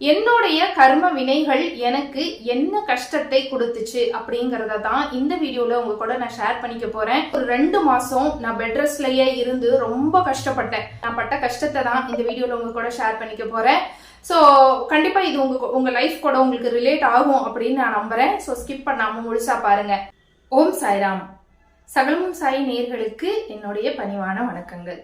என்னுடைய கர்ம வினைகள் எனக்கு என்ன கஷ்டத்தை கொடுத்துச்சு அப்படிங்கறத தான் இந்த வீடியோல உங்க கூட நான் ஷேர் பண்ணிக்க போறேன். ஒரு ரெண்டு மாசம் நான் பெட் ரெஸ்ட்லயே இருந்து ரொம்ப கஷ்டப்பட்டேன். நான் பட்ட கஷ்டத்தை தான் இந்த வீடியோல உங்க கூட ஷேர் பண்ணிக்க போறேன். ஸோ கண்டிப்பா இது உங்க உங்க லைஃப் கூட உங்களுக்கு ரிலேட் ஆகும் அப்படின்னு நான் நம்புறேன். ஸோ ஸ்கிப் பண்ணாம முழுசா பாருங்க. ஓம் சாய்ராம். சகலமும் சாய் நேர்களுக்கு என்னுடைய பணிவான வணக்கங்கள்.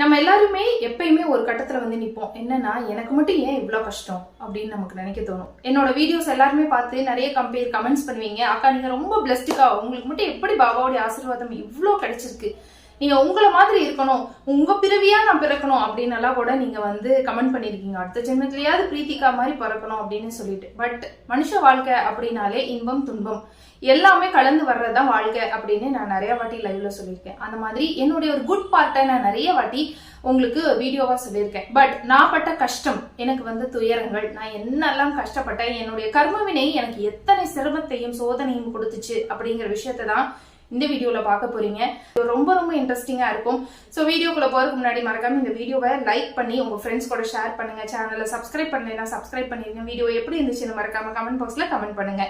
நம்ம எல்லாருமே எப்பயுமே ஒரு கட்டத்துல வந்து நிப்போம். என்னன்னா எனக்கு மட்டும் ஏன் இவ்வளோ கஷ்டம்? அப்படின்னு நமக்கு நினைக்க தோணும். என்னோட வீடியோஸ் எல்லாருமே பார்த்து நிறைய கம்பேர் கமெண்ட்ஸ் பண்ணுவீங்க. அக்கா நீங்க ரொம்ப பிளஸ்டுக்கா உங்களுக்கு மட்டும் எப்படி பாபாவுடைய ஆசீர்வாதம் இவ்வளோ கிடைச்சிருக்கு? நீங்க உங்களை மாதிரி இருக்கணும். உங்க பிறவியா நான் பிறக்கணும் அப்படின்னு எல்லாம் கூட நீங்க வந்து கமெண்ட் பண்ணிருக்கீங்க அடுத்த ஜென்மத்திலேயாவது பிரீத்திகா மாதிரி பிறக்கணும் அப்படின்னு சொல்லிட்டு. பட் மனுஷ வாழ்க்கை அப்படின்னாலே இன்பம் துன்பம். எல்லாமே கலந்து வர்றதுதான் வாழ்க்கை அப்படின்னு நான் நிறைய வாட்டி லைவ்ல சொல்லியிருக்கேன். அந்த மாதிரி என்னுடைய ஒரு குட் பார்ட்டை நான் நிறைய வாட்டி உங்களுக்கு வீடியோவா சொல்லியிருக்கேன். பட் நான் பட்ட கஷ்டம் எனக்கு வந்து துயரங்கள். நான் என்னெல்லாம் கஷ்டப்பட்டேன் என்னுடைய கர்மவினை எனக்கு எத்தனை சிரமத்தையும் சோதனையும் கொடுத்துச்சு அப்படிங்கிற விஷயத்தை தான் இந்த வீடியோல பார்க்க போறீங்க. ரொம்ப ரொம்ப இன்ட்ரெஸ்டிங்கா இருக்கும். ஸோ வீடியோக்குள்ள போறதுக்கு முன்னாடி மறக்காம இந்த வீடியோவை லைக் பண்ணி உங்க ஃப்ரெண்ட்ஸ் கூட ஷேர் பண்ணுங்க. சேனலை சப்ஸ்கிரைப் பண்ணலைன்னா சப்ஸ்கிரைப் பண்ணிருங்க. வீடியோ எப்படி இருந்துச்சுன்னு மறக்காம கமெண்ட் பாக்ஸ்ல கமெண்ட் பண்ணுங்க.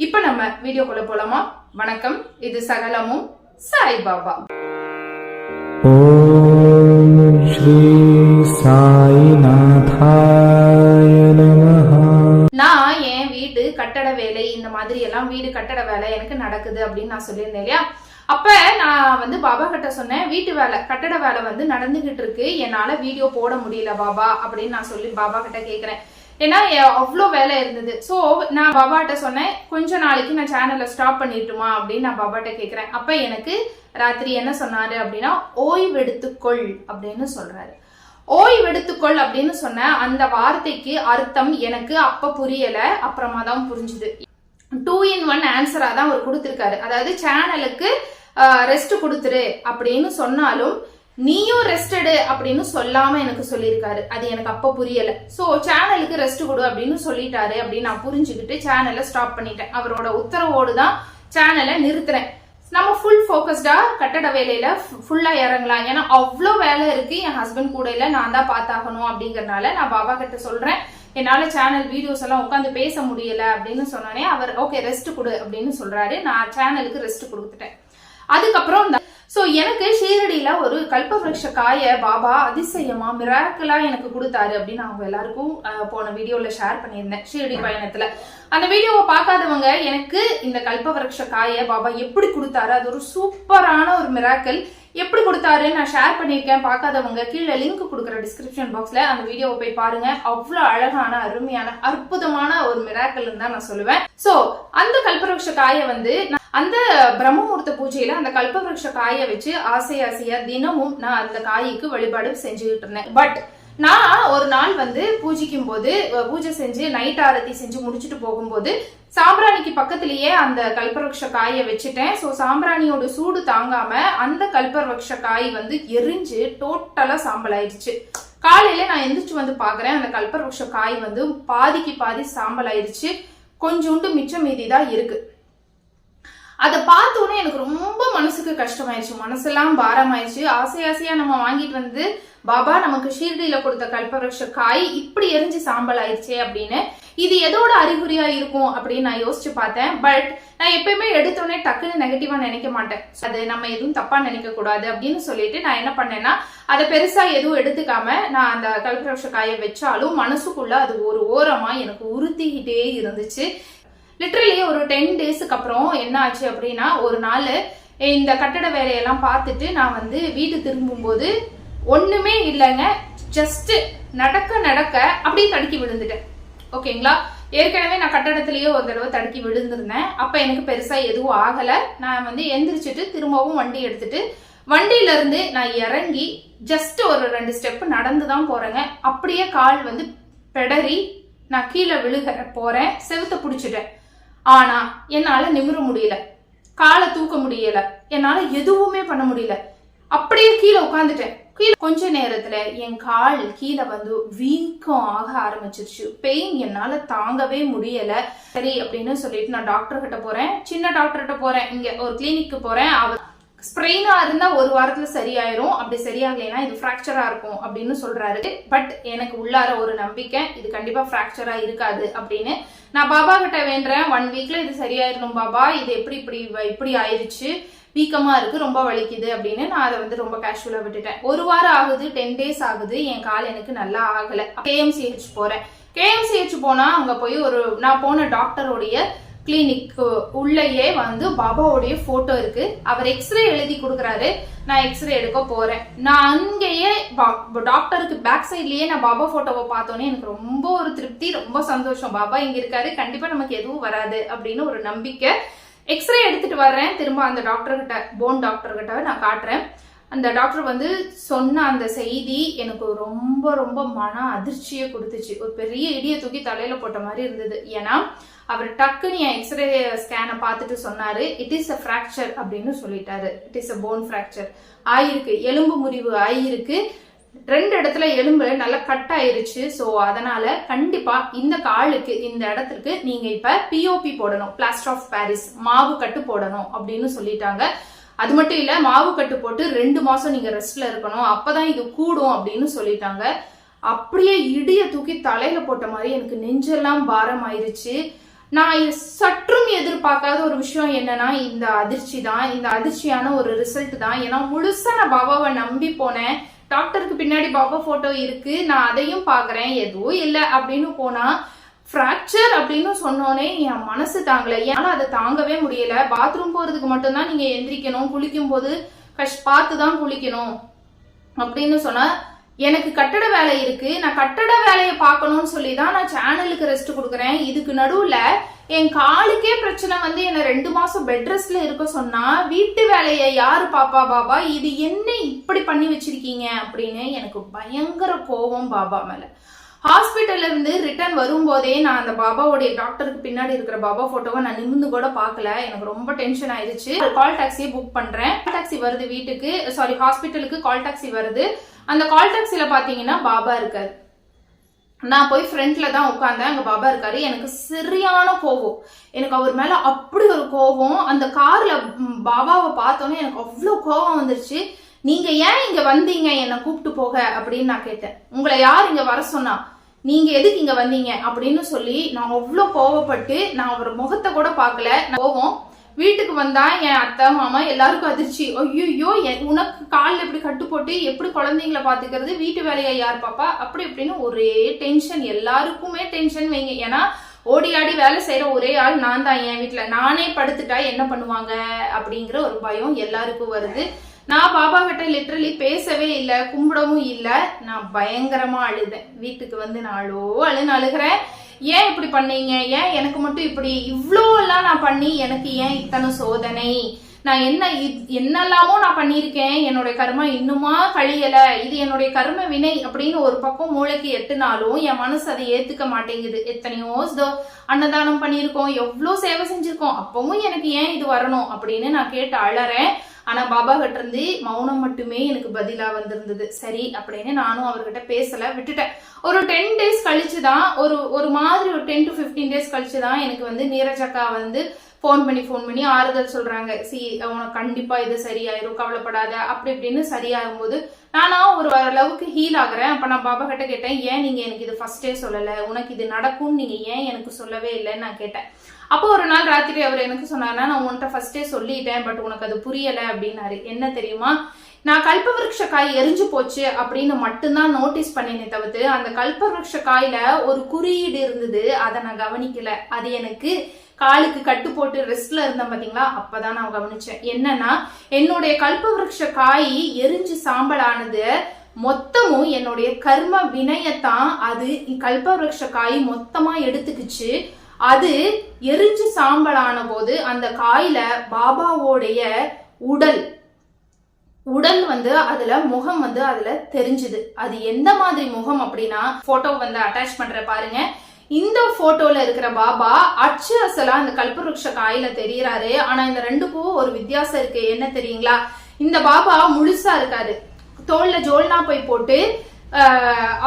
இப்ப நம்ம வீடியோக்குள்ள போலாமா? வணக்கம் இது சகலமும் சாய்பாபா ஓம் ஸ்ரீ சாய்நாதாய வீட்டு கட்டட வேலை இந்த மாதிரி எல்லாம் வீடு கட்டட வேலை எனக்கு நடக்குது அப்படின்னு நான் சொல்லியிருந்தேன் இல்லையா? அப்ப நான் வந்து பாபா கிட்ட சொன்னேன் வீட்டு வேலை கட்டட வேலை வந்து நடந்துகிட்டு இருக்கு. என்னால வீடியோ போட முடியல பாபா அப்படின்னு நான் சொல்லி பாபா கிட்ட கேக்குறேன். ஏன்னா அவ்வளோ வேலை இருந்தது. ஸோ நான் பாபாட்ட சொன்னேன் கொஞ்ச நாளைக்கு நான் சேனலை ஸ்டாப் பண்ணிட்டுமா அப்படின்னு நான் பாபாட்ட கேட்குறேன் அப்போ எனக்கு ராத்திரி என்ன சொன்னாரு அப்படின்னா ஓய்வெடுத்துக்கொள் அப்படின்னு சொல்றாரு. ஓய்வெடுத்துக்கொள் அப்படின்னு சொன்ன அந்த வார்த்தைக்கு அர்த்தம் எனக்கு அப்போ புரியலை அப்புறமா தான் புரிஞ்சுது. டூ இன் ஒன் ஆன்சராக தான் அவர் கொடுத்துருக்காரு. அதாவது சேனலுக்கு ரெஸ்ட் கொடுத்துரு அப்படின்னு சொன்னாலும் நீயும் ரெஸ்ட் எடு அப்படின்னு சொல்லாம எனக்கு சொல்லியிருக்காரு. அது எனக்கு அப்ப புரியல. சோ சேனலுக்கு ரெஸ்ட் கொடு அப்படின்னு சொல்லிட்டாரு அப்படின்னு நான் புரிஞ்சுக்கிட்டு சேனலை ஸ்டாப் பண்ணிட்டேன். அவரோட உத்தரவோடு தான் சேனலை நிறுத்துறேன். நம்ம ஃபுல் ஃபோக்கஸ்டா கட்டட வேலையில ஃபுல்லா இறங்கலாம். ஏன்னா அவ்வளோ வேலை இருக்கு. என் ஹஸ்பண்ட் கூட இல்ல. நான் தான் பார்த்தாகணும் அப்படிங்கறனால நான் பாபா கிட்ட சொல்றேன். என்னால சேனல் வீடியோஸ் எல்லாம் உட்காந்து பேச முடியல அப்படின்னு சொன்னோனே அவர் ஓகே ரெஸ்ட் கொடு அப்படின்னு சொல்றாரு. நான் சேனலுக்கு ரெஸ்ட் கொடுத்துட்டேன். அதுக்கப்புறம் ஸோ எனக்கு ஷீரடியில் ஒரு கல்பவருஷ காய பாபா அதிசயமா மிராக்கலா எனக்கு கொடுத்தாரு அப்படின்னு அவங்க எல்லாருக்கும் போன வீடியோவில் ஷேர் பண்ணியிருந்தேன் ஷீரடி பயணத்தில். அந்த வீடியோவை பார்க்காதவங்க எனக்கு இந்த கல்பவருஷ காயை பாபா எப்படி கொடுத்தாரு அது ஒரு சூப்பரான ஒரு மிராக்கல் எப்படி கொடுத்தாரு நான் ஷேர் பண்ணியிருக்கேன் பார்க்காதவங்க கீழே லிங்க் கொடுக்குற டிஸ்கிரிப்ஷன் பாக்ஸில் அந்த வீடியோவை போய் பாருங்க. அவ்வளோ அழகான அருமையான அற்புதமான ஒரு மிராக்கல்னு தான் நான் சொல்லுவேன். ஸோ அந்த கல்பவருஷ காயை வந்து நான் அந்த பிரம்மமுகூர்த்த பூஜையில அந்த கல்பவருஷ காயை வச்சு ஆசை ஆசையா தினமும் நான் அந்த காய்க்கு வழிபாடு செஞ்சுக்கிட்டு இருந்தேன். பட் நான் ஒரு நாள் வந்து பூஜிக்கும் போது பூஜை செஞ்சு நைட் ஆரத்தி செஞ்சு முடிச்சுட்டு போகும்போது சாம்பிராணிக்கு பக்கத்திலேயே அந்த கல்பவருஷ காயை வச்சுட்டேன். ஸோ சாம்பிராணியோட சூடு தாங்காம அந்த கல்பவருஷ காய் வந்து எரிஞ்சு டோட்டலா சாம்பல் ஆயிடுச்சு காலையில நான் எந்திரிச்சு வந்து பாக்குறேன். அந்த கல்பவருஷ காய் வந்து பாதிக்கு பாதி சாம்பல் ஆயிடுச்சு கொஞ்சோண்டு மிச்சம் மீதி தான் இருக்கு. அதை பார்த்தோன்னே எனக்கு ரொம்ப மனசுக்கு கஷ்டமாயிருச்சு. மனசெல்லாம் பாரமாயிருச்சு. ஆசை ஆசையா நம்ம வாங்கிட்டு வந்து பாபா நமக்கு ஷீர்டியில கொடுத்த கல்பவருஷ காய் இப்படி எரிஞ்சு சாம்பல் ஆயிடுச்சே அப்படின்னு. இது எதோட அறிகுறியா இருக்கும் அப்படின்னு நான் யோசிச்சு பார்த்தேன். பட் நான் எப்பயுமே எடுத்தோடனே டக்குன்னு நெகட்டிவா நினைக்க மாட்டேன். அது நம்ம எதுவும் தப்பா நினைக்க கூடாது அப்படின்னு சொல்லிட்டு நான் என்ன பண்ணேன்னா அதை பெருசா எதுவும் எடுத்துக்காம நான் அந்த கல்பவருஷ காயை வச்சாலும் மனசுக்குள்ள அது ஒரு ஓரமா எனக்கு உறுத்திக்கிட்டே இருந்துச்சு. லிட்டரலி ஒரு டென் டேஸுக்கு அப்புறம் என்ன ஆச்சு அப்படின்னா ஒரு நாள் இந்த கட்டட வேலையெல்லாம் பார்த்துட்டு நான் வந்து வீட்டு திரும்பும்போது ஒண்ணுமே இல்லைங்க. ஜஸ்ட் நடக்க நடக்க அப்படியே தடுக்கி விழுந்துட்டேன். ஓகேங்களா? ஏற்கனவே நான் கட்டடத்திலேயே ஒரு தடவை தடுக்கி விழுந்திருந்தேன். அப்ப எனக்கு பெருசா எதுவும் ஆகல. நான் வந்து எந்திரிச்சிட்டு திரும்பவும் வண்டி எடுத்துட்டு வண்டியில இருந்து நான் இறங்கி ஜஸ்ட் ஒரு ரெண்டு ஸ்டெப் நடந்து தான் போறேங்க. அப்படியே கால் வந்து பெடறி நான் கீழே விழுக போறேன். செவுத்த பிடிச்சிட்டேன். ஆனா என்னால நிமிர முடியல. காலை தூக்க முடியல. என்னால எதுவுமே பண்ண முடியல. அப்படியே கீழே உட்காந்துட்டேன் கீழே கொஞ்ச நேரத்துல என் கால் கீழே வந்து வீக்கம் ஆக ஆரம்பிச்சிருச்சு. பெயின் என்னால தாங்கவே முடியல. சரி அப்படின்னு சொல்லிட்டு நான் டாக்டர் கிட்ட போறேன். சின்ன டாக்டர் கிட்ட போறேன். இங்க ஒரு கிளினிக்கு போறேன். அவர் ஸ்ப்ரெயினா இருந்தா ஒரு வாரத்துல சரியாயிரும். அப்படி சரியாகலைன்னா இது ஃப்ராக்சரா இருக்கும் அப்படின்னு சொல்றாரு. பட் எனக்கு உள்ளார ஒரு நம்பிக்கை இது கண்டிப்பா ஃப்ராக்சரா இருக்காது அப்படின்னு. நான் பாபா கிட்ட வேண்டுறேன். ஒன் வீக்ல இது சரியாயிரணும் பாபா. இது எப்படி இப்படி வ- இப்படி ஆயிடுச்சு வீக்கமா இருக்கு ரொம்ப வலிக்குது அப்படின்னு நான் அதை வந்து ரொம்ப கேஷுவலா விட்டுட்டேன். ஒரு வாரம் ஆகுது டென் டேஸ் ஆகுது. என் கால் எனக்கு நல்லா ஆகல. கேஎம்சிஹெச் போறேன். கேஎம்சிஹெச் போனா அங்க போய் ஒரு நான் போன டாக்டருடைய கிளினிக் உள்ளேயே வந்து பாபாவுடைய போட்டோ இருக்கு. அவர் எக்ஸ்ரே எழுதி கொடுக்குறாரு. நான் எக்ஸ்ரே எடுக்க போறேன். நான் அங்கேயே பா- டாக்டருக்கு பேக் சைட்லயே நான் பாபா போட்டோவை பார்த்தோன்னே எனக்கு ரொம்ப ஒரு திருப்தி ரொம்ப சந்தோஷம். பாபா இங்க இருக்காரு. கண்டிப்பா நமக்கு எதுவும் வராது அப்படின்னு ஒரு நம்பிக்கை. எக்ஸ்ரே எடுத்துட்டு வர்றேன். திரும்ப அந்த டாக்டர் கிட்ட போன் டாக்டர் கிட்ட நான் காட்டுறேன். அந்த டாக்டர் வந்து சொன்ன அந்த செய்தி எனக்கு ரொம்ப ரொம்ப மன அதிர்ச்சியை கொடுத்துச்சு. ஒரு பெரிய இடியை தூக்கி தலையில போட்ட மாதிரி இருந்தது. ஏன்னா அவர் டக்குன்னு என் எக்ஸ்ரே ஸ்கேனை பார்த்துட்டு சொன்னாரு இட் இஸ் அ ஃப்ராக்சர் அப்படின்னு சொல்லிட்டாரு. It is a bone fracture ஆயிருக்கு. எலும்பு முறிவு ஆயிருக்கு. ரெண்டு இடத்துல எலும்பு நல்லா கட் ஆயிருச்சு. ஸோ அதனால கண்டிப்பா இந்த காலுக்கு இந்த இடத்துக்கு நீங்க இப்ப பிஓபி போடணும். பிளாஸ்டர் ஆஃப் பாரிஸ் மாவு கட்டு போடணும் அப்படின்னு சொல்லிட்டாங்க. அது மட்டும் இல்ல மாவு கட்டு போட்டு ரெண்டு மாசம் நீங்க ரெஸ்ட்ல இருக்கணும். அப்பதான் இது கூடும் அப்படின்னு சொல்லிட்டாங்க. அப்படியே இடிய தூக்கி தலையில போட்ட மாதிரி எனக்கு நெஞ்செல்லாம் பாரம் ஆயிருச்சு நான் சற்றும் எதிர்பார்க்காத ஒரு விஷயம் என்னன்னா இந்த அதிர்ச்சி தான் இந்த அதிர்ச்சியான ஒரு ரிசல்ட் தான். ஏன்னா முழுசா நான் பாபாவை நம்பி போனேன். டாக்டருக்கு பின்னாடி பாபா போட்டோ இருக்கு. நான் அதையும் பாக்குறேன் எதுவும் இல்லை அப்படின்னு போனா ஃப்ராக்சர் அப்படின்னு சொன்னோனே என் மனசு தாங்கல. ஏன்னா அதை தாங்கவே முடியல. பாத்ரூம் போறதுக்கு மட்டும்தான் நீங்க எந்திரிக்கணும். குளிக்கும் போது கஷ் பார்த்து தான் குளிக்கணும் அப்படின்னு சொன்னா எனக்கு கட்டட வேலை இருக்கு நான் கட்டட வேலையை பார்க்கணும்னு சொல்லி தான் நான் சேனலுக்கு ரெஸ்ட் கொடுக்குறேன். இதுக்கு நடுவில் என் காலுக்கே பிரச்சனை வந்து என்னை ரெண்டு மாசம் பெட் ரெஸ்ட்ல இருக்க சொன்னா வீட்டு வேலையை யாரு பாப்பா பாபா? இது என்ன இப்படி பண்ணி வச்சிருக்கீங்க அப்படின்னு எனக்கு பயங்கர கோபம் பாபா மேல. ஹாஸ்பிட்டல்ல இருந்து ரிட்டர்ன் வரும்போதே நான் அந்த பாபாவுடைய டாக்டருக்கு பின்னாடி இருக்கிற பாபா போட்டோவை நான் நிமிந்து கூட பார்க்கல. எனக்கு ரொம்ப டென்ஷன் ஆயிடுச்சு கால் டாக்ஸியை புக் பண்றேன். கால் டாக்ஸி வருது வீட்டுக்கு சாரி ஹாஸ்பிட்டலுக்கு கால் டாக்ஸி வருது. அந்த கால் டாக்ஸியில் பார்த்தீங்கன்னா பாபா இருக்காரு. நான் போய் ஃப்ரண்ட்ல தான் உட்காந்தேன் அங்கே பாபா இருக்காரு. எனக்கு சரியான கோவம். எனக்கு அவர் மேலே அப்படி ஒரு கோவம். அந்த கார்ல பாபாவை பார்த்தோன்னே எனக்கு அவ்வளோ கோவம் வந்துருச்சு. நீங்க ஏன் இங்க வந்தீங்க? என்னை கூப்பிட்டு போக அப்படின்னு நான் கேட்டேன். உங்களை யார் இங்க வர சொன்னா? நீங்க எதுக்கு இங்க வந்தீங்க? அப்படின்னு சொல்லி நான் அவ்வளோ கோவப்பட்டு நான் அவர் முகத்தை கூட பார்க்கல. நான் கோவம். வீட்டுக்கு வந்தா என் அத்தை மாமா எல்லாருக்கும் அதிர்ச்சி. ஐயோ உனக்கு காலில் எப்படி கட்டு போட்டு எப்படி குழந்தைங்கள பாத்துக்கிறது? வீட்டு வேலையை யார் பாப்பா? அப்படி இப்படின்னு ஒரே டென்ஷன் எல்லாருக்குமே டென்ஷன் வைங்க. ஏன்னா ஓடி ஆடி வேலை செய்யற ஒரே ஆள் நான் தான் என் வீட்டுல நானே படுத்துட்டா என்ன பண்ணுவாங்க? அப்படிங்கிற ஒரு பயம் எல்லாருக்கும் வருது. நான் பாபா கிட்ட லிட்ரலி பேசவே இல்லை கும்பிடவும் இல்லை. நான் பயங்கரமா அழுதேன். வீட்டுக்கு வந்து நான் அழோ அழுன்னு அழுகிறேன். ஏன் இப்படி பண்ணீங்க? ஏன் எனக்கு மட்டும் இப்படி இவ்வளோ எல்லாம் நான் பண்ணி எனக்கு ஏன் இத்தனை சோதனை? நான் என்ன என்னெல்லாமோ நான் பண்ணியிருக்கேன். என்னுடைய கர்ம இன்னுமா கழியல? இது என்னுடைய கர்ம வினை அப்படின்னு ஒரு பக்கம் மூளைக்கு எட்டுனாலும் என் மனசு அதை ஏத்துக்க மாட்டேங்குது. எத்தனையோ அன்னதானம் பண்ணியிருக்கோம். எவ்வளோ சேவை செஞ்சிருக்கோம். அப்பவும் எனக்கு ஏன் இது வரணும் அப்படின்னு நான் கேட்டு அழறேன் ஆனால் பாபா கிட்ட இருந்து மௌனம் மட்டுமே எனக்கு பதிலாக வந்திருந்தது. சரி அப்படின்னு நானும் அவர்கிட்ட பேசலை விட்டுட்டேன். ஒரு டென் டேஸ் கழிச்சு தான் ஒரு ஒரு மாதிரி ஒரு டென் டு ஃபிஃப்டீன் டேஸ் கழிச்சு தான் எனக்கு வந்து நீரஜ் அக்கா வந்து ஃபோன் பண்ணி ஃபோன் பண்ணி ஆறுதல் சொல்றாங்க. சி உனக்கு கண்டிப்பா இது சரியாயிரும் கவலைப்படாத. அப்படி இப்படின்னு சரியாகும் போது நானா ஒரு அளவுக்கு ஹீல் ஆகுறேன். அப்ப நான் பாபா கிட்ட கேட்டேன் ஏன் நீங்க எனக்கு இது ஃபர்ஸ்டே சொல்லல? உனக்கு இது நடக்கும்னு நீங்க ஏன் எனக்கு சொல்லவே இல்லைன்னு நான் கேட்டேன். அப்போ ஒரு நாள் ராத்திரி அவர் எனக்கு சொன்னார்னா நான் உன்கிட்ட ஃபர்ஸ்டே சொல்லிட்டேன் பட் உனக்கு அது புரியல அப்படின்னாரு. என்ன தெரியுமா? நான் கல்பவருஷ காய் எரிஞ்சு போச்சு அப்படின்னு மட்டும்தான் நோட்டீஸ் பண்ணினே தவிர்த்து அந்த கல்பவருஷ காயில ஒரு குறியீடு இருந்தது. அதை நான் கவனிக்கல. அது எனக்கு காலுக்கு கட்டு போட்டு ரெஸ்ட்ல இருந்தேன் பாத்தீங்களா? அப்பதான் நான் கவனிச்சேன். என்னன்னா என்னுடைய கல்பவருஷ காய் எரிஞ்சு சாம்பலானது மொத்தமும் என்னுடைய கர்ம வினையத்தான் அது கல்பவருஷ காய் மொத்தமா எடுத்துக்கிச்சு. அது எரிஞ்சு சாம்பலான போது அந்த காயில பாபாவோடைய உடல் உடல் வந்து அதுல முகம் வந்து அதுல தெரிஞ்சுது. அது எந்த மாதிரி முகம் அப்படின்னா போட்டோ வந்து அட்டாச் பண்ற பாருங்க. இந்த போட்டோல இருக்கிற பாபா அச்சு அசலா அந்த கல்பவருஷ காயில தெரியறாரு. ஆனா இந்த ரெண்டுக்கும் ஒரு வித்தியாசம் இருக்கு. என்ன தெரியுங்களா? இந்த பாபா முழுசா இருக்காரு. தோல்ல ஜோல்னா போய் போட்டு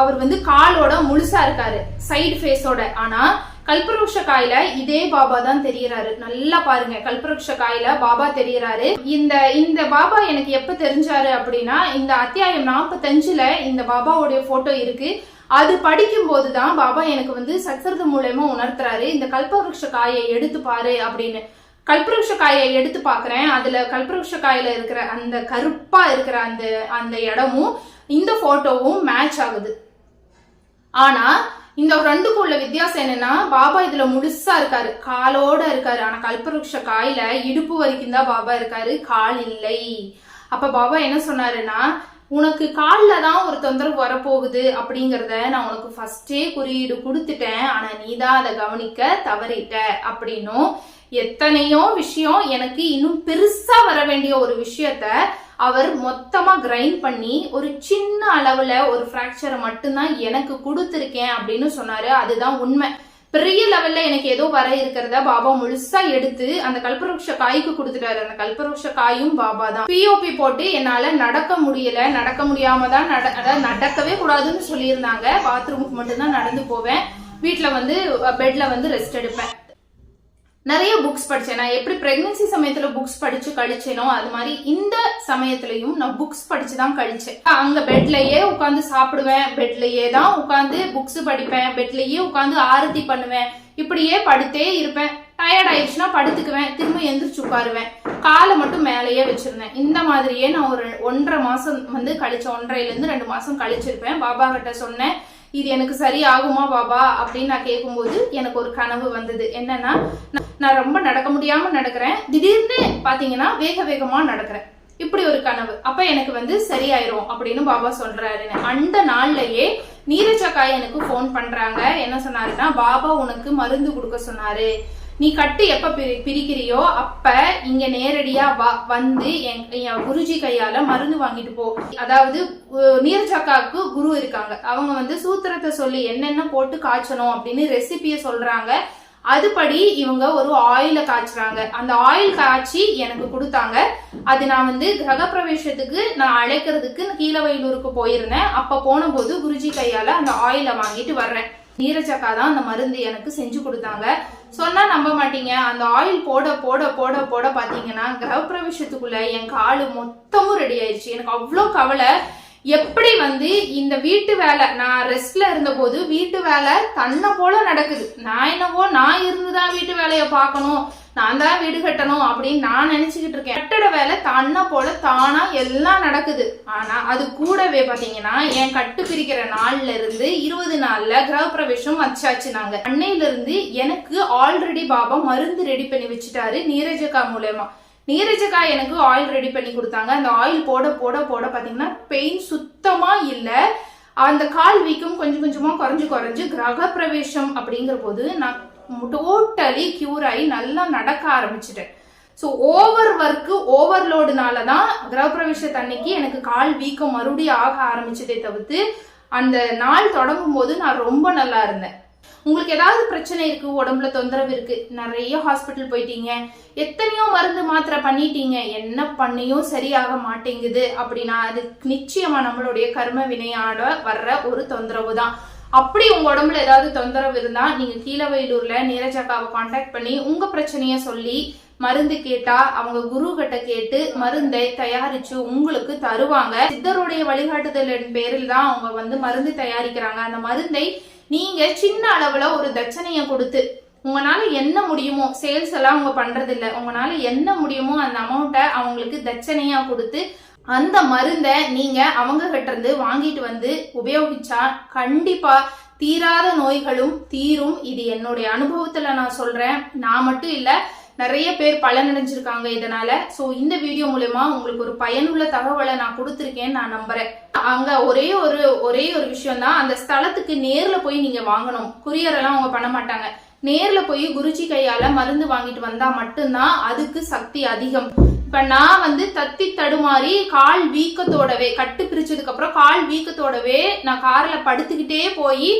அவர் வந்து காலோட முழுசா இருக்காரு. சைடு ஃபேஸோட ஆனா கல்பருஷ காயில இதே பாபா தான் தெரியறாரு. நல்லா பாருங்க கல்பருஷ காயில பாபா தெரியறாரு. இந்த இந்த பாபா எனக்கு எப்ப தெரிஞ்சாரு அப்படின்னா இந்த அத்தியாயம் நாற்பத்தஞ்சுல இந்த பாபாவுடைய போட்டோ இருக்கு. அது படிக்கும் போதுதான் பாபா எனக்கு வந்து சக்கரது மூலயமா உணர்த்துறாரு. இந்த கல்பவருஷ காயை எடுத்து பாரு அப்படின்னு. கல்பருஷ காயை எடுத்து பாக்குறேன். அதுல கல்பருஷ காயில இருக்கிற அந்த கருப்பா இருக்கிற அந்த அந்த இடமும் இந்த போட்டோவும் மேட்ச் ஆகுது. ஆனா இந்த ரெண்டுக்கும் உள்ள வித்தியாசம் என்னன்னா பாபா இதுல முழுசா இருக்காரு. காலோட இருக்காரு. ஆனா கல்பவருஷ காயில இடுப்பு வரைக்கும் தான் பாபா இருக்காரு. கால் இல்லை. அப்ப பாபா என்ன சொன்னாருன்னா உனக்கு காலில் தான் ஒரு தொந்தரவு வரப்போகுது அப்படிங்கிறத நான் உனக்கு ஃபர்ஸ்டே குறியீடு கொடுத்துட்டேன். ஆனால் நீ தான் அதை கவனிக்க தவறிட்ட. அப்படின்னும் எத்தனையோ விஷயம் எனக்கு இன்னும் பெருசா வர வேண்டிய ஒரு விஷயத்த அவர் மொத்தமா கிரைண்ட் பண்ணி ஒரு சின்ன அளவுல ஒரு ஃப்ராக்சரை மட்டும்தான் எனக்கு கொடுத்துருக்கேன் அப்படின்னு சொன்னாரு. அதுதான் உண்மை. பெரிய லெவல்ல எனக்கு ஏதோ வர இருக்கிறத பாபா முழுசா எடுத்து அந்த கல்பவருஷ காய்க்கு கொடுத்துட்டாரு. அந்த கல்பவருஷ காயும் பாபா தான். பிஓபி போட்டு என்னால நடக்க முடியல. நடக்க முடியாம தான் நட அதாவது நடக்கவே கூடாதுன்னு சொல்லியிருந்தாங்க. பாத்ரூமுக்கு மட்டும்தான் நடந்து போவேன். வீட்டுல வந்து பெட்ல வந்து ரெஸ்ட் எடுப்பேன். நிறைய புக்ஸ் படித்தேன் நான் எப்படி பிரெக்னன்சி சமயத்தில் புக்ஸ் படித்து கழிச்சேனோ அது மாதிரி இந்த சமயத்துலையும் நான் புக்ஸ் படித்து தான் கழிச்சேன். அங்கே பெட்லையே உட்காந்து சாப்பிடுவேன். பெட்லையே தான் உட்காந்து புக்ஸ் படிப்பேன். பெட்லையே உட்காந்து ஆரத்தி பண்ணுவேன். இப்படியே படுத்தே இருப்பேன். டயர்ட் ஆயிடுச்சுன்னா படுத்துக்குவேன். திரும்ப எந்திரிச்சு உட்காருவேன். காலை மட்டும் மேலேயே வச்சிருந்தேன். இந்த மாதிரியே நான் ஒரு ஒன்றரை மாசம் வந்து கழிச்ச ஒன்றரைல இருந்து ரெண்டு மாசம் கழிச்சிருப்பேன். பாபா கிட்ட சொன்னேன். இது எனக்கு சரி ஆகுமா பாபா அப்படின்னு நான் கேட்கும்போது எனக்கு ஒரு கனவு வந்தது. என்னன்னா நான் நான் ரொம்ப நடக்க முடியாம நடக்கிறேன். திடீர்னு பாத்தீங்கன்னா வேக வேகமா நடக்கிறேன். இப்படி ஒரு கனவு. அப்ப எனக்கு வந்து சரியாயிரும் அப்படின்னு பாபா சொல்றாரு. அந்த நாள்லயே நீரஜக்காய் எனக்கு ஃபோன் பண்றாங்க. என்ன சொன்னாருன்னா பாபா உனக்கு மருந்து கொடுக்க சொன்னாரு. நீ கட்டு எப்ப பிரி பிரிக்கிறியோ அப்ப இங்க நேரடியா வா வந்து என் என் குருஜி கையால மருந்து வாங்கிட்டு போ. அதாவது நீர்ச்சக்காவுக்கு குரு இருக்காங்க. அவங்க வந்து சூத்திரத்தை சொல்லி என்னென்ன போட்டு காய்ச்சணும் அப்படின்னு ரெசிபிய சொல்றாங்க. அதுபடி இவங்க ஒரு ஆயில காய்ச்சுறாங்க. அந்த ஆயில் காய்ச்சி எனக்கு கொடுத்தாங்க. அது நான் வந்து கிரக பிரவேசத்துக்கு நான் அழைக்கிறதுக்கு கீழவயலூருக்கு போயிருந்தேன். அப்ப போன போது குருஜி கையால அந்த ஆயில வாங்கிட்டு வர்றேன். நீரச்சக்கா தான் அந்த மருந்து எனக்கு செஞ்சு கொடுத்தாங்க. சொன்னா நம்ப மாட்டீங்க. அந்த ஆயில் போட போட போட போட பாத்தீங்கன்னா கிரகப்பிரவேசத்துக்குள்ள என் காலு மொத்தமும் ரெடி ஆயிடுச்சு எனக்கு அவ்வளோ கவலை. எப்படி வந்து இந்த வீட்டு வேலை நான் ரெஸ்ட்ல இருந்தபோது வீட்டு வேலை தன்னை போல நடக்குது. நான் என்னவோ நான் இருந்துதான் வீட்டு வேலையை பார்க்கணும். நான் தான் வீடு கட்டணும் அப்படின்னு நான் நினைச்சுக்கிட்டு இருக்கேன். கட்டட வேலை தன்னை போல தானா எல்லாம் நடக்குது. ஆனா அது கூடவே பாத்தீங்கன்னா என் கட்டு பிரிக்கிற நாள்ல இருந்து இருபது நாள்ல கிரகப்பிரவேசம் வச்சாச்சு நாங்க. அன்னையில இருந்து எனக்கு ஆல்ரெடி பாபா மருந்து ரெடி பண்ணி வச்சுட்டாரு நீரஜக்கா மூலயமா. நீரஜக்கா எனக்கு ஆயில் ரெடி பண்ணி கொடுத்தாங்க. அந்த ஆயில் போட போட போட பாத்தீங்கன்னா பெயின் சுத்தமா இல்ல. அந்த கால் வீக்கம் கொஞ்சம் கொஞ்சமா குறைஞ்சு குறைஞ்சு கிரக பிரவேசம் அப்படிங்கிற போது நான் டோட்டலி கியூர் ஆகி நல்லா நடக்க ஆரம்பிச்சிட்டேன். ஸோ ஓவர் ஒர்க்கு ஓவர்லோடுனால தான் கிரகப்பிரவேசத்து அன்னைக்கு எனக்கு கால் வீக்கம் மறுபடியும் ஆக ஆரம்பிச்சதே தவிர்த்து அந்த நாள் தொடங்கும் போது நான் ரொம்ப நல்லா இருந்தேன். உங்களுக்கு ஏதாவது பிரச்சனை இருக்கு உடம்புல தொந்தரவு இருக்கு நிறைய ஹாஸ்பிட்டல் போயிட்டீங்க எத்தனையோ மருந்து மாத்திரை பண்ணிட்டீங்க என்ன பண்ணியும் சரியாக மாட்டேங்குது அப்படின்னா அது நிச்சயமா நம்மளுடைய கர்ம வினையாட வர்ற ஒரு தொந்தரவு தான் அப்படி உங்க உடம்புல ஏதாவது தொந்தரவு இருந்தா நீங்க கீழவயலூர்ல நீரஜாக்காவை காண்டாக்ட் பண்ணி உங்க பிரச்சனைய சொல்லி மருந்து கேட்டா அவங்க குரு கிட்ட கேட்டு மருந்தை தயாரிச்சு உங்களுக்கு தருவாங்க. சித்தருடைய வழிகாட்டுதலின் பேரில் தான் அவங்க வந்து மருந்து தயாரிக்கிறாங்க. அந்த மருந்தை நீங்க சின்ன அளவுல ஒரு தட்சணைய கொடுத்து உங்களால என்ன முடியுமோ சேல்ஸ் எல்லாம் அவங்க பண்றது இல்ல உங்களால என்ன முடியுமோ அந்த அமௌண்ட்டை அவங்களுக்கு தட்சணையா கொடுத்து அந்த மருந்தை நீங்க அவங்க கிட்ட இருந்து வாங்கிட்டு வந்து உபயோகிச்சா கண்டிப்பா தீராத நோய்களும் தீரும். இது என்னுடைய அனுபவத்துல நான் சொல்றேன். நான் மட்டும் இல்ல நிறைய பேர் பலனடைஞ்சிருக்காங்க இதனால. சோ இந்த வீடியோ மூலயமா உங்களுக்கு ஒரு பயனுள்ள தகவலை நான் கொடுத்துருக்கேன்னு நான் நம்புறேன். அங்க ஒரே ஒரு ஒரே ஒரு விஷயம் தான் அந்த ஸ்தலத்துக்கு நேர்ல போய் நீங்க வாங்கணும். குரியர் எல்லாம் அவங்க பண்ண மாட்டாங்க. நேர்ல போய் குருஜி கையால மருந்து வாங்கிட்டு வந்தா மட்டும்தான் அதுக்கு சக்தி அதிகம். இப்ப நான் வந்து தத்தி தடுமாறி கால் வீக்கத்தோடவே கட்டு பிரிச்சதுக்கு அப்புறம் கால் வீக்கத்தோடவே நான் கார்ல படுத்துக்கிட்டே போய்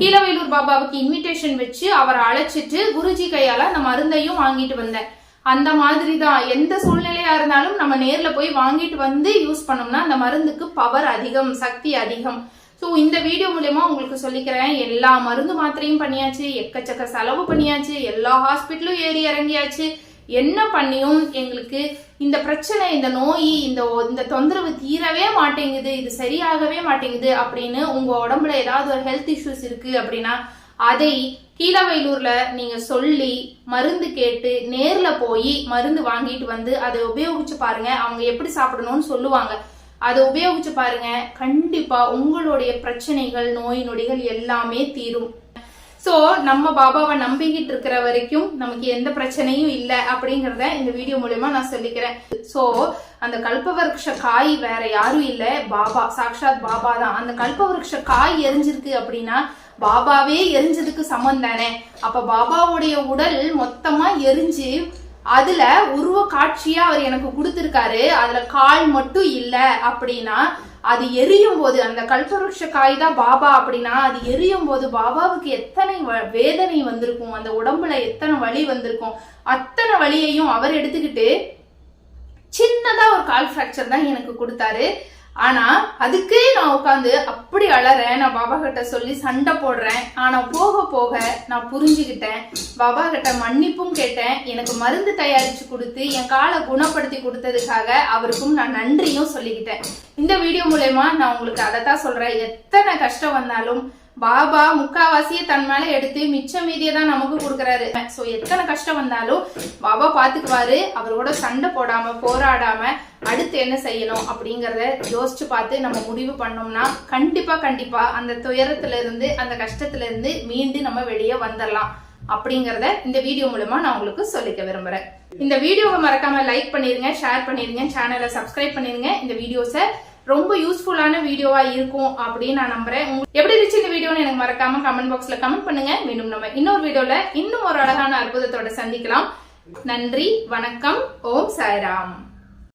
கீழவேலூர் பாபாவுக்கு இன்விடேஷன் வச்சு அவரை அழைச்சிட்டு குருஜி கையால அந்த மருந்தையும் வாங்கிட்டு வந்தேன். அந்த மாதிரி தான் எந்த சூழ்நிலையா இருந்தாலும் நம்ம நேர்ல போய் வாங்கிட்டு வந்து யூஸ் பண்ணோம்னா அந்த மருந்துக்கு பவர் அதிகம் சக்தி அதிகம். ஸோ இந்த வீடியோ மூலயமா உங்களுக்கு சொல்லிக்கிறேன். எல்லா மருந்து மாத்திரையும் பண்ணியாச்சு எக்கச்சக்க செலவு பண்ணியாச்சு எல்லா ஹாஸ்பிட்டலும் ஏறி இறங்கியாச்சு. என்ன பண்ணியும் எங்களுக்கு இந்த பிரச்சனை இந்த நோய் இந்த இந்த தொந்தரவு தீரவே மாட்டேங்குது இது சரியாகவே மாட்டேங்குது அப்படின்னு உங்க உடம்புல ஏதாவது ஒரு ஹெல்த் இஷ்யூஸ் இருக்கு அப்படின்னா அதை கீழவயலூர்ல நீங்க சொல்லி மருந்து கேட்டு நேர்ல போய் மருந்து வாங்கிட்டு வந்து அதை உபயோகிச்சு பாருங்க. அவங்க எப்படி சாப்பிடணும்னு சொல்லுவாங்க. அதை உபயோகிச்சு பாருங்க. கண்டிப்பா உங்களுடைய பிரச்சனைகள் நோய் நொடிகள் எல்லாமே தீரும். ஸோ நம்ம பாபாவை நம்பிக்கிட்டு இருக்கிற வரைக்கும் நமக்கு எந்த பிரச்சனையும் இல்லை அப்படிங்கிறத இந்த வீடியோ மூலயமா நான் சொல்லிக்கிறேன். ஸோ அந்த கல்பவருஷ காய் வேற யாரும் இல்லை. பாபா சாக்ஷாத் பாபா தான். அந்த கல்பவருஷ காய் எரிஞ்சிருக்கு அப்படின்னா பாபாவே எரிஞ்சதுக்கு சமம் தானே. அப்ப பாபாவுடைய உடல் மொத்தமா எரிஞ்சு அதுல உருவ காட்சியா அவர் எனக்கு கொடுத்திருக்காரு. அதுல கால் மட்டும் இல்லை அப்படின்னா அது எரியும் போது அந்த கல்பவருஷ காய் தான் பாபா அப்படின்னா அது எரியும் போது பாபாவுக்கு எத்தனை வ- வேதனை வந்திருக்கும் அந்த உடம்புல எத்தனை வலி வந்திருக்கும் அத்தனை வழியையும் அவர் எடுத்துக்கிட்டு சின்னதா ஒரு கால் ஃப்ராக்சர் தான் எனக்கு கொடுத்தாரு. ஆனா அதுக்கே நான் உட்காந்து அப்படி அழறேன் நான் பாபா கிட்ட சொல்லி சண்டை போடுறேன். ஆனா போக போக நான் புரிஞ்சுக்கிட்டேன் பாபா கிட்ட மன்னிப்பும் கேட்டேன். எனக்கு மருந்து தயாரிச்சு கொடுத்து என் காலை குணப்படுத்தி கொடுத்ததுக்காக அவருக்கும் நான் நன்றியும் சொல்லிக்கிட்டேன். இந்த வீடியோ மூலயமா நான் உங்களுக்கு அதை தான் சொல்றேன். எத்தனை கஷ்டம் வந்தாலும் பாபா முக்காவாசியை தன் மேல எடுத்து மிச்ச மீதியை தான் நமக்கு கொடுக்கறாரு. சோ எத்தனை கஷ்டம் வந்தாலும் பாபா பாத்துக்குவாரு. அவரோட சண்டை போடாம போராடாம அடுத்து என்ன செய்யணும் அப்படிங்கறத யோசிச்சு பார்த்து நம்ம முடிவு பண்ணோம்னா கண்டிப்பா கண்டிப்பா அந்த துயரத்துல இருந்து அந்த கஷ்டத்துல இருந்து மீண்டு நம்ம வெளியே வந்துடலாம் அப்படிங்கறத இந்த வீடியோ மூலமா நான் உங்களுக்கு சொல்லிக்க விரும்புறேன். இந்த வீடியோவை மறக்காம லைக் பண்ணிருங்க ஷேர் பண்ணிருங்க சேனலை சப்ஸ்கிரைப் பண்ணிருங்க. இந்த வீடியோஸை ரொம்ப யூஸ்ஃபுல்லான வீடியோவா இருக்கும் அப்படின்னு நான் நம்புறேன். எப்படி இருந்துச்சு இந்த வீடியோன்னு எனக்கு மறக்காம கமெண்ட் பாக்ஸ்ல கமெண்ட் பண்ணுங்க. மீண்டும் நம்ம இன்னொரு வீடியோல இன்னும் ஒரு அழகான அற்புதத்தோட சந்திக்கலாம். நன்றி வணக்கம் ஓம் சாய்ராம்.